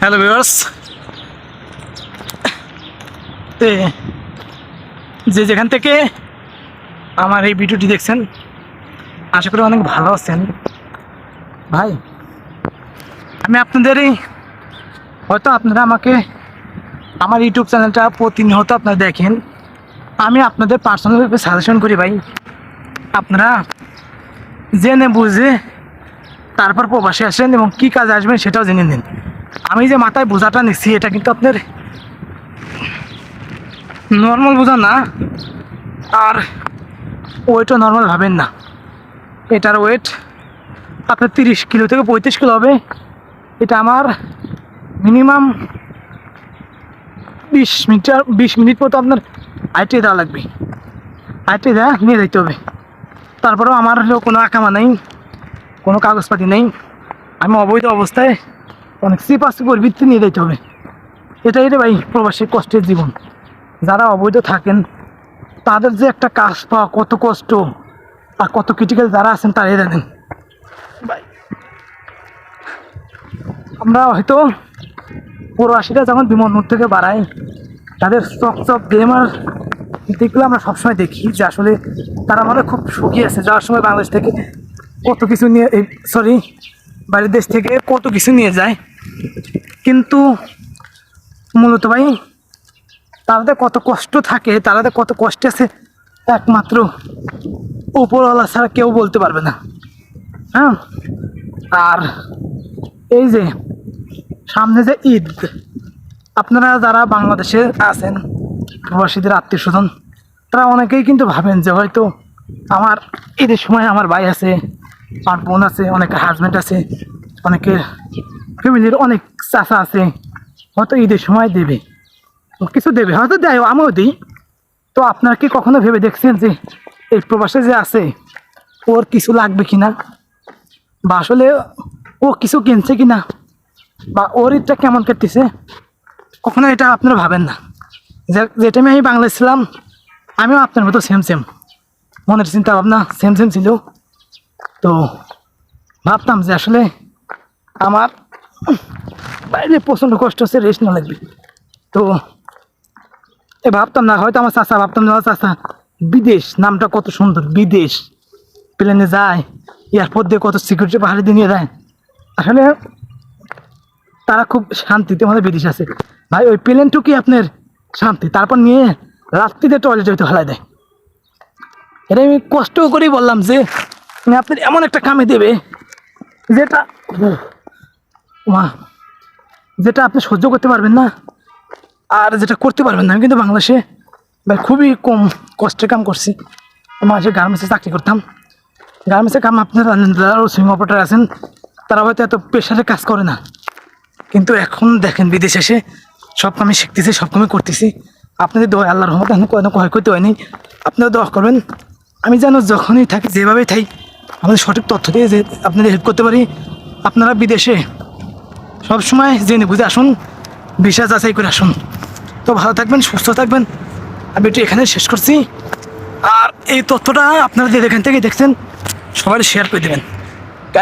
Hello viewers. যে যেখান থেকে আমার এই ভিডিওটি দেখছেন, আশা করি অনেক ভালো আছেন। ভাই, আমি আপনাদের এই হয়তো আপনারা আমাকে আমার ইউটিউব চ্যানেলটা প্রতিনিয়ত আপনারা দেখেন। আমি আপনাদের পার্সোনালভাবে সাজেশন করি ভাই, আপনারা জেনে বুঝে তারপর প্রবাসে আসেন এবং কী কাজ আসবেন সেটাও জেনে নিন। আমি যে মাথায় বোঝাটা নিচ্ছি এটা কিন্তু আপনার নর্মাল বোঝা না। আর ওয়েটও নর্মাল ভাবেন না। এটার ওয়েট আপনার তিরিশ কিলো থেকে পঁয়ত্রিশ কিলো হবে। এটা আমার মিনিমাম বিশ মিটার, বিশ মিনিট মতো আপনার আইটে দেওয়া লাগবে। আইটে দেওয়া নিয়ে যেতে হবে। তারপরেও আমার কোনো আকামা নেই, কোনো কাগজপাতি নেই। আমি অবৈধ অবস্থায় অনেক সিপাসি পরিবৃত্তি নিয়ে যেতে হবে। এটাই রে ভাই প্রবাসী কষ্টের জীবন। যারা অবৈধ থাকেন, তাদের যে একটা কাজ পাওয়া কত কষ্ট আর কত ক্রিটিক্যাল যারা আছেন তারাই জানেন। ভাই, আমরা হয়তো প্রবাসীরা যখন বিমানবন্দর থেকে বাড়াই, তাদের চক চক গেমার দিকগুলো আমরা সবসময় দেখি যে আসলে তারা হয় খুব সুখী আছে। যাওয়ার সময় বাংলাদেশ থেকে কত কিছু নিয়ে সরি বাইরের দেশ থেকে কত কিছু নিয়ে যায়। কিন্তু মূলত ভাই তাদের কত কষ্ট থাকে তাদের কত কষ্ট আছে, একমাত্র উপরওয়ালা ছাড়া কেউ বলতে পারবে না। হ্যাঁ? আর এই যে, সামনে যে ঈদ, আপনারা যারা বাংলাদেশে আছেন, প্রবাসীদের আত্মীয় স্বজন, তারা অনেকেই কিন্তু ভাবেন যে হয়তো আমার ঈদের সময় আমার ভাই আছে, আমার বোন আছে, অনেকের হাজব্যান্ড আছে, অনেকের ফ্যামিলির অনেক চাষা আছে, হয়তো ঈদের সময় দেবে। কিছু দেবে, হয়তো দেয়, আমিও দিই। তো আপনারা কি কখনো ভেবে দেখছেন যে এই প্রবাসে যে আছে, ওর কিছু লাগবে কিনা? বা আসলে ও কিছু কিনছে কিনা? বা ওর ঈদটা কেমন কাটতেছে? কখনো এটা আপনারা ভাবেন না। যে যে টাইমে আমি বাংলাদেশ ছিলাম, আমিও আপনার মতো সেম সেম মনের চিন্তা ভাবনা সেম সেম ছিল। তো ভাবতাম যে আসলে আমার বাইরে প্রচণ্ড কষ্ট হচ্ছে রেস্ট না লাগবে। তো, এ ভাবতাম না, হয়তো আমার চাষা ভাবতাম না চাষা বিদেশ, নামটা কত সুন্দর, বিদেশ। প্লেনে যায় এয়ারপোর্ট দিয়ে কত সিকিউরিটি পাহাড়ি দিয়ে নিয়ে যায়। আসলে, তারা খুব শান্তিতে আমাদের বিদেশ আছে। ভাই, ওই প্লেনটুকুই আপনার শান্তি। তারপর নিয়ে রাত্রিতে টয়লেটে হয়তো ফেলাই দেয়। এটা আমি কষ্ট করেই বললাম যে আপনার এমন একটা কামে দেবে, যেটা মা, যেটা আপনি সহ্য করতে পারবেন না, আর যেটা করতে পারবেন না, আমি কিন্তু বাংলাদেশে ভাই খুবই কম কষ্টে কাম করছি। মাঝে গার্মেন্টসে চাকরি করতাম। গার্মেন্টসে কাম আপনার যারা সুইম অপারেটার আছেন, তারা হয়তো এত প্রেশারে কাজ করে না। কিন্তু এখন দেখেন, বিদেশে এসে সব কামে শিখতেছি, সব কামে করতেছি। আপনাদের দোয়া, আল্লাহর রহমত এখন কোনো ক্ষয় করতে হয়নি। আপনারা দোয়া করবেন, আমি যেন যখনই থাকি, যেভাবেই থাকি, আমাদের সঠিক তথ্য দিয়ে যে আপনাদের হেল্প করতে পারি, আপনারা বিদেশে সবসময় জেনে বুঝে আসুন বিশ্বাস যাচাই করে আসুন। তো ভালো থাকবেন, সুস্থ থাকবেন। আমি একটু এখানে শেষ করছি। আর এই তথ্যটা আপনারা যে এখান থেকে দেখছেন, সবাই শেয়ার করে দেবেন।